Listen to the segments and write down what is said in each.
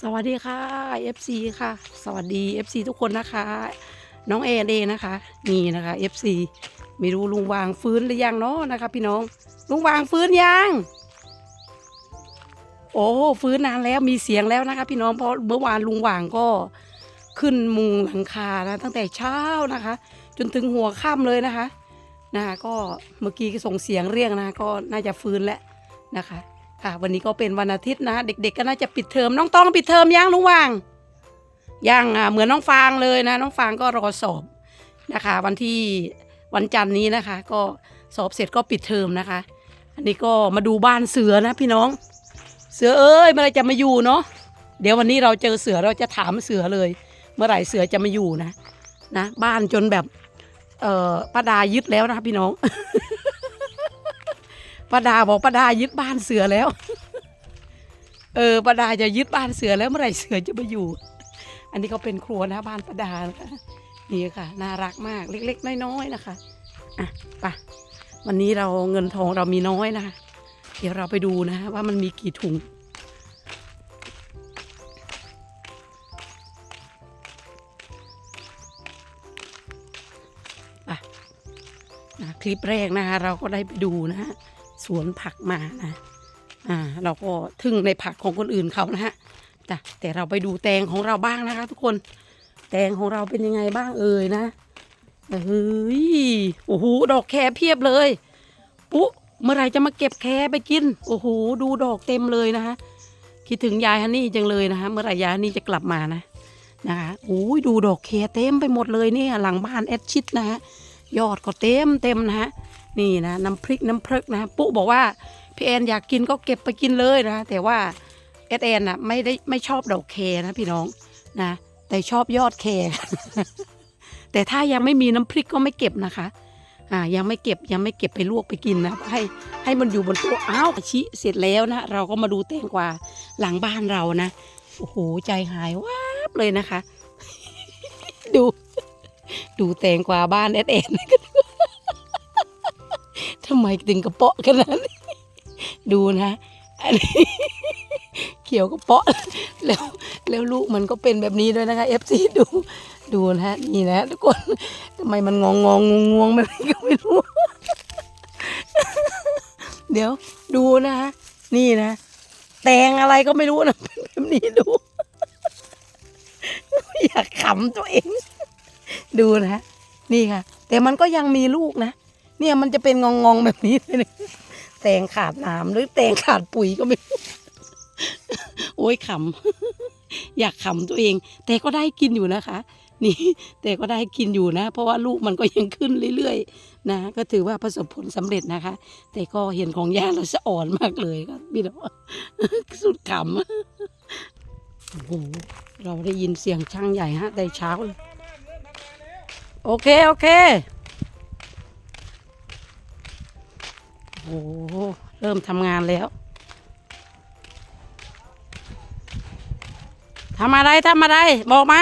สวัสดีค่ะ FC ค่ะ สวัสดี FC ทุกคนนะคะ น้องเอเอนะคะ นี่นะคะ FC ไม่รู้ลุงวางฟื้นหรือยังเนาะนะคะ พี่น้อง ลุงวางฟื้นยัง โอ้ฟื้นนานแล้วมีเสียงแล้วนะคะ พี่น้องเพราะเมื่อวานลุงวางก็ขึ้นมุงหลังคานะตั้งแต่เช้านะคะ จนถึงหัวค่ำเลยนะคะนะคะก็เมื่อกี้ก็ส่งเสียงเรียกนะ ก็น่าจะฟื้นแล้วนะคะ ค่ะ วันนี้ก็เป็นวันอาทิตย์นะเด็ก ๆ ก็น่าจะปิดเทอมน้องต้องปิดเทอมยังลุงวางยังอะเหมือนน้องฟางเลยนะ น้องฟางก็รอสอบนะคะ วันที่วันจันทร์นี้นะคะ ก็สอบเสร็จก็ปิดเทอมนะคะ อันนี้ก็มาดูบ้านเสือนะพี่น้อง เสือเอ้ยเมื่อไหรจะมาอยู่เนาะเดี๋ยววันนี้เราเจอเสือเราจะถามเสือเลย เมื่อไหร่เสือจะมาอยู่นะนะ บ้านจนแบบเออป้าดายึดแล้วนะคะพี่น้อง ป้าดาบอกป้าดายึดบ้านเสือแล้ว เออป้าดาจะยึดบ้านเสือแล้วเมื่อไหร่เสือจะมาอยู่ อันนี้ก็เป็นครัวนะบ้านป้าดานะคะนี่ค่ะน่ารักมากเล็ก ๆ น้อยๆนะคะอะไปวันนี้เราเงินทองเรามีน้อยนะคะเดี๋ยวเราไปดูนะว่ามันมีกี่ถุงคลิปแรกนะคะเราก็ได้ไปดูนะฮะ สวนผักมานะอ่า เราก็ทึ่งในผักของคนอื่นเขานะฮะจ้ะแต่เราไปดูแตงของเราบ้างนะคะ ทุกคน แตงของเราเป็นยังไงบ้างเอ่ยนะเฮ้ยโอ้โหดอกแครเพียบเลยปุ๊เมื่อไรจะมาเก็บแครไปกิน โอ้โหดูดอกเต็มเลยนะคะคิดถึงยายฮันนี่จังเลยนะคะเมื่อไหรยายฮันนี่จะกลับมานะนะคะโอ้ยดูดอกแครเต็มไปหมดเลยเนี่ยหลังบ้านแอดชิดนะฮะยอดก็เต็มเต็มนะฮะ นี่นะน้ำพริกน้ำพริกนะปุ๊บอกว่าพี่แอนอยากกินก็เก็บไปกินเลยนะ แต่ว่าเอสแอนน่ะไม่ได้ไม่ชอบดอกแคนะพี่น้องนะ แต่ชอบยอดแคแต่ถ้ายังไม่มีน้ำพริกก็ไม่เก็บนะคะอ่ายังไม่เก็บยังไม่เก็บไปลวกไปกินนะให้ให้มันอยู่บนโต๊ะอ้าวชิเสร็จแล้วนะ เราก็มาดูแตงกวาหลังบ้านเรานะโอ้โหใจหายวับเลยนะคะ ดู ดูแตงกวาบ้านแอดแอน ทำไมถึงกระเปาะขนาดนี้ดูนะอันนี้เขียวกระเปาะแล้วแล้วลูกมันก็เป็นแบบนี้ด้วยนะคะเอฟซีดูดูนะฮะนี่นะทุกคนทำไมมันงองงองงงงแบบนี้ก็ไม่รู้เดี๋ยวดูนะฮะนี่นะแตงอะไรก็ไม่รู้นะเป็นแบบนี้ดู อยากขำตัวเอง ดูนะนี่ค่ะ แต่มันก็ยังมีลูกนะ เนี่ยมันจะเป็นงองงๆแบบนี้เลยนะแตงขาดน้ำหรือแตงขาดปุ๋ยก็ไม่รู้โอ้ยขำอยากขำตัวเอง แต่ก็ได้กินอยู่นะคะ นี่ แต่ก็ได้กินอยู่นะ เพราะว่าลูกมันก็ยังขึ้นเรื่อยๆ นะ ก็ถือว่าประสบผลสำเร็จนะคะ แต่ก็เห็นของย่าเราสะอ่อนมากเลยครับพี่น้องสุดขำโอ้โหเราได้ยินเสียงช่างใหญ่ฮะแต่เช้า โอเค โอเค โอ้โหเริ่มทำงานแล้วทำอะไรทำอะไร บอกมา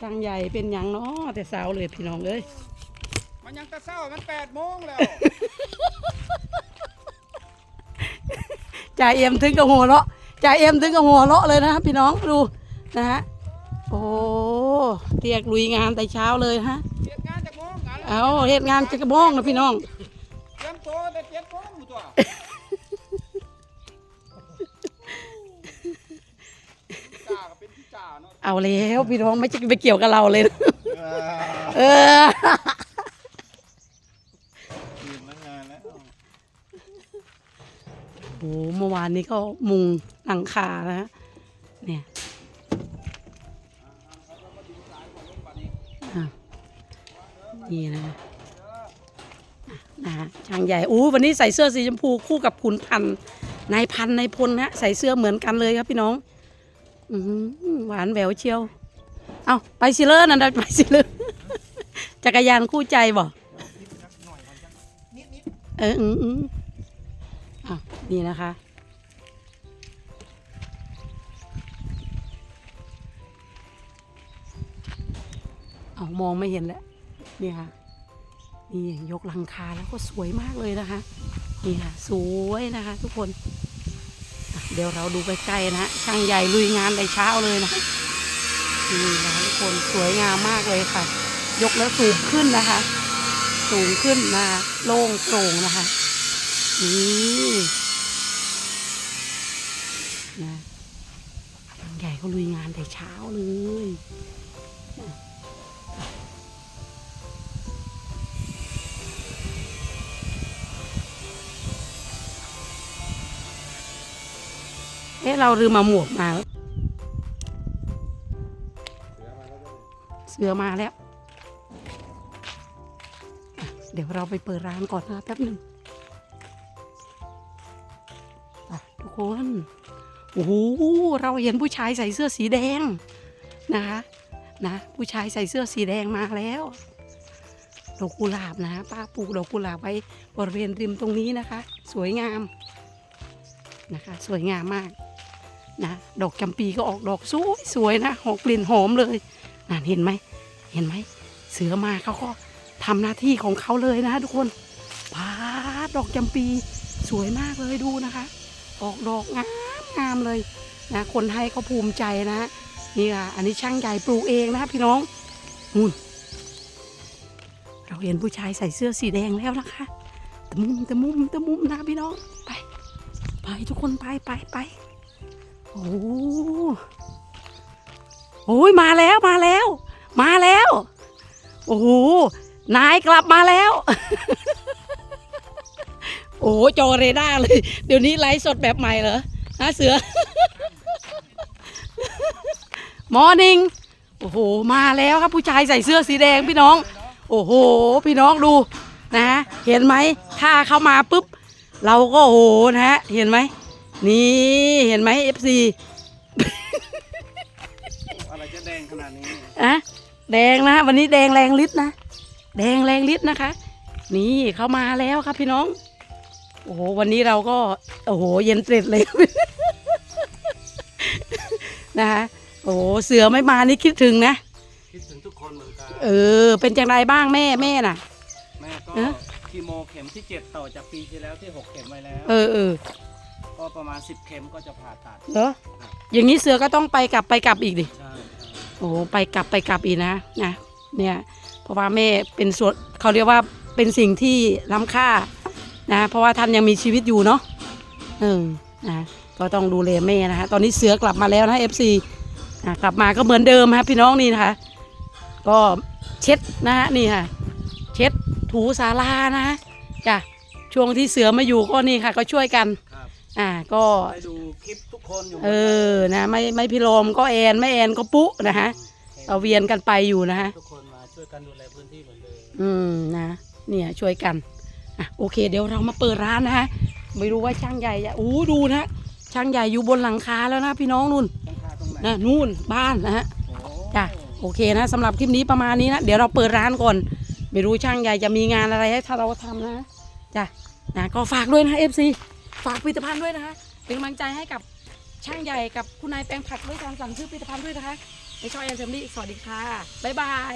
ช่างใหญ่เป็นอย่างเนาะแต่สาวเลยพี่น้องเอ้ย มันยังจะเศร้ามันแปดโมงแล้ว จ่าเอ็มถึงกับหัวเราะจ่าเอ็มถึงกับหัวเราะเลยนะพี่น้องดูนะฮะโอ้เรียกลุยงานแต่เช้าเลยฮะเจ็ดงานจากโมงกันเอาเหตุงานจะกระบองนะพี่น้อง เตรียมตัวแต่เจ็ดโมงอยู่ตัวจ่าก็เป็นพี่จ่าเนาะเอาแล้วพี่น้องไม่จะไปเกี่ยวกับเราเลยนะเออ ตื่นมางานแล้ว โอ้เมื่อวานนี้ก็มุงหลังคานะฮะเนี่ยนี่นะนะฮะช่างใหญ่อู้วันนี้ใส่เสื้อสีชมพูคู่กับขุนพันนายพันนายพลนะใส่เสื้อเหมือนกันเลยครับพี่น้องอหวานแหววเชียว เอาไปสิเลอร์นั่นไปสิเลอร์จักรยานคู่ใจบ่เอออืมอืมอะนี่นะคะามองไม่เห็นแล้วนี่ค่ะนี่ยกหลังคาแล้วก็สวยมากเลยนะคะนี่ค่ะสวยนะคะ ทุกคน เดี๋ยวเราดูใกล้ๆนะฮะช่างใหญ่ลุยงานในเช้าเลยนะนี่นะทุกคนสวยงามมากเลยค่ะ ยกแล้วสูงขึ้นนะคะ สูงขึ้นนะคะโล่งโปร่งนะคะนี่นะช่างใหญ่เขาลุยงานแต่เช้าเลย อ๊ะเราลืมมาหมวกมา เสือมาแล้ว เดี๋ยวเราไปเปิดร้านก่อนนะแป๊บหนึ่งทุกคน โอ้โห เราเห็นผู้ชายใส่เสื้อสีแดงนะคะนะ ผู้ชายใส่เสื้อสีแดงมาแล้วดอกกุหลาบนะป้าปลูกดอกกุหลาบไว้บริเวณริมตรงนี้นะคะ สวยงามนะคะ สวยงามมาก นะดอกจำปีก็ออกดอกสวยสวยนะหอกกลิ่นหอมเลยนั่นเห็นไหมเห็นไหมเสือมาเขาก็ทำหน้าที่ของเขาเลยนะทุกคนพาดอกจำปีสวยมากเลยดูนะคะ ออกดอกงามงามเลยนะคนให้เขาภูมิใจนะนี่ค่ะอันนี้ช่างใหญ่ปลูกเองนะพี่น้องนู่นเราเห็นผู้ชายใส่เสื้อสีแดงแล้วนะคะตะมุมตะมุมตะมุมนะพี่น้องไป ไปทุกคนไปไปไป อ้โหโอ้ยมาแล้วมาแล้ว มาแล้ว โอ้โหนายกลับมาแล้ว โอ้โหจอเรดาร์เลย เดี๋ยวนี้ไลฟ์สดแบบใหม่เหรอฮะเสือมอร์นิ่งโอ้โห มาแล้วครับผู้ชายใส่เสื้อสีแดงพี่น้อง โอ้โห พี่น้องดูนะ เห็นไหมถ้าเข้ามาปุ๊บ เราก็โอ้โหนะฮะ เห็นไหม นี่เห็นไหม FC อะไรจะแดงขนาดนี้อะแดงนะวันนี้แดงแรงฤทธิ์นะ แดงแรงฤทธิ์นะคะ นี่เขามาแล้วครับพี่น้อง โอ้โหวันนี้เราก็ โอ้โห เย็นเตร็ดเลยนะคะโอ้โหเสือไม่มานี่คิดถึงนะคิดถึงทุกคนเหมือนกันเออ เป็นจังไรบ้างแม่แม่น่ะ แม่ก็เอ๊ะคีโมเข็มที่เจ็ดต่อจากปีที่แล้วที่หกเข็มไว้แล้ว เออเออ ก็ประมาณสิบเข็มก็จะผ่าตัดเหรออย่างนี้เสือก็ต้องไปกลับไปกลับอีกดิใช่โอ้โหไปกลับไปกลับอีกนะนะเนี่ยเพราะว่าแม่เป็นส่วนเขาเรียกว่าเป็นสิ่งที่ล้ำค่านะเพราะว่าท่านยังมีชีวิตอยู่เนาะเออนะก็ต้องดูแลแม่นะคะตอนนี้เสือกลับมาแล้วนะเอฟซีกลับมาก็เหมือนเดิมฮะพี่น้องนี่นะคะก็เช็ดนะฮะนี่ค่ะ เช็ดถูศาลานะฮะจ้ะช่วงที่เสือมาอยู่ก็นี่ค่ะ ก็ช่วยกันครับ อ่าก็ได้ดูคลิปทุกคนอยู่เออนะไม่ไม่พี่โลมก็แอนไม่แอนก็ปุ๊นะฮะเอาเวียนกันไปอยู่นะฮะทุกคนมาช่วยกันดูแลพื้นที่เหมือนเดิมอืมนะ เนี่ยช่วยกันอะโอเค เดี๋ยวเรามาเปิดร้านนะฮะไม่รู้ว่าช่างใหญ่จะอู้ดูนะช่างใหญ่อยู่บนหลังคาแล้วนะพี่น้องนู่นต้องคาตรงไหนนะนู่นบ้านนะฮะโอ้จ้ะโอเคนะสำหรับคลิปนี้ประมาณนี้นะเดี๋ยวเราเปิดร้านก่อน ไม่รู้ช่างใหญ่จะมีงานอะไรให้ถ้าเราทำนะจ้ะนะก็ฝากด้วยนะเอฟซี ฝากผลิตภัณฑ์ด้วยนะคะเป็นกำลังใจให้กับช่างใหญ่กับคุณนายแปลงผักด้วยการสั่งซื้อผลิตภัณฑ์ด้วยนะคะในช่องแอนเซมลี่สวัสดีค่ะบ๊ายบาย